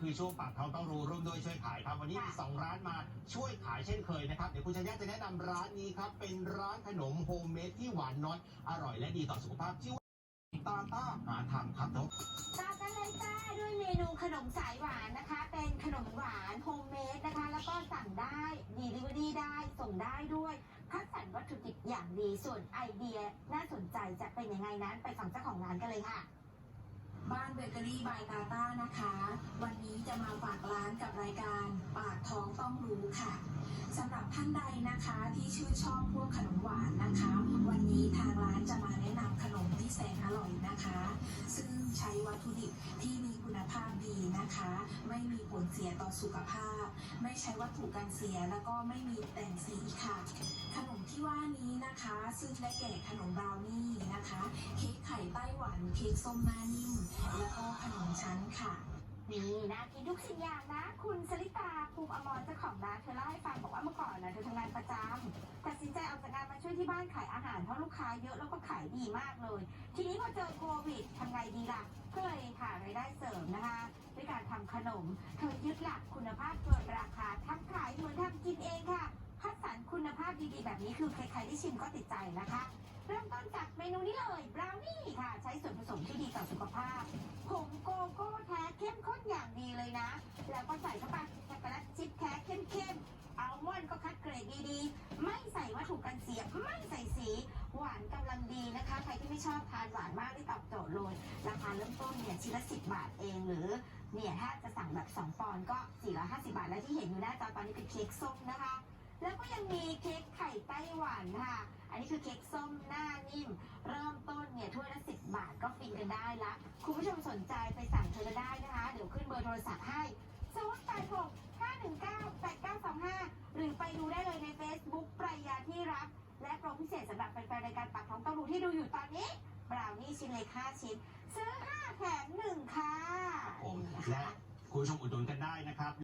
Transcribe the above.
คือช่วงปากท้องต้องรู้ร่วมด้วยช่วยขายครับ วันนี้มีสองร้านมาช่วยขายเช่นเคยนะครับ เดี๋ยวคุณชัญญาจะแนะนำร้านนี้ครับ เป็นร้านขนมโฮมเมดที่หวานน้อยอร่อยและดีต่อสุขภาพชื่อว่าตาต้าหาทำครับน้อง ตามกันเลยจ้าด้วยเมนูขนมสายหวานนะคะ เป็นขนมหวานโฮมเมดนะคะ แล้วก็สั่งได้ดีลิเวอรี่ได้ส่งได้ด้วยคัดสรรวัตถุดิบอย่างดีส่วนไอเดียน่าสนใจจะเป็นยังไงนั้นไปฟังเจ้าของร้านกันเลยค่ะ บ้านเบเกอรี่บายตาต้านะคะ วันนี้จะมาฝากร้านกับรายการปากท้องต้องรู้ค่ะสำหรับท่านใดนะคะที่ชื่นชอบพวกขนมหวานนะคะ วันนี้ทางร้านจะมาแนะนำขนมที่แสนอร่อยนะคะ ซึ่งใช้วัตถุดิบที่มีคุณภาพดีนะคะ ไม่มีผลเสียต่อสุขภาพ ไม่ใช้วัตถุกันเสียแล้วก็ไม่มีแต่งสีค่ะ ขนมที่ว่านี้นะคะ ซึ่งได้แก่ขนมบราวนี่นะคะ ต้หวันเค้กส้มหน้านิ่มแล้วก็ขนมชั้นค่ะ นี่นะกินทุกสิ่งอย่างนะ คุณสลิตาภูมิอมรเจ้าของร้านเธอเล่าให้ฟังบอกว่าเมื่อก่อนนะเธอทำงานประจำตัดสินใจออกจากงานมาช่วยที่บ้านขายอาหารเพราะลูกค้าเยอะแล้วก็ขายดีมากเลย ทีนี้พอเจอโควิดทำไงดีล่ะก็เลยหารายได้เสริมนะคะด้วยการทำขนม เธอยึดหลักคุณภาพเกินราคาทำขายเหมือนทำกินเองค่ะคัดสรรคุณภาพดีๆแบบนี้คือใครๆที่ชิมก็ติดใจนะคะ เริ่มต้นจากเมนูนี้เลยบราวนี่ค่ะ ใช้ส่วนผสมที่ดีต่อสุขภาพผงโกโก้แท้เข้มข้นอย่างดีเลยนะ แล้วก็ใส่เข้าไปช็อกโกแลตชิพแท้เข้มๆอัลมอนด์ก็คัดเกรดดีๆ ไม่ใส่วัตถุกันเสีย ไม่ใส่สี หวานกำลังดีนะคะ ใครที่ไม่ชอบทานหวานมากที่ตอบโจทย์เลย ราคาเริ่มต้นเนี่ยชิ้นละ10บาทเองหรือเนี่ยถ้าจะสั่งแบบ2ปอนด์ก็450บาท และที่เห็นอยู่หน้าจอตอนนี้เป็นเค้กส้มนะคะ แล้วก็ยังมีเค้กไข่ไต้หวันค่ะ อันนี้คือเค้กส้มหน้านิ่ม เริ่มต้นเนี่ยถ้วยละ10บบาทก็ฟินกันได้ละ คุณผู้ชมสนใจไปสั่งเธอได้นะคะ เดี๋ยวขึ้นเบอร์โทรศัพท์ให้0 8 6 5 1 9 8 9 2 5 หรือไปดูได้เลยใน Facebook ปรายาที่รัก และโปรพิเศษสำหรับแฟนๆรายการปากท้องต้องรู้ที่ดูอยู่ตอนนี้บราวนี่ชิ้นเล็ก5ชิ้น ซื้อ 5 แถม1ค่ะ ผมนี่ะและคุณผู้ชมอุดหนุนกันได้นะครับ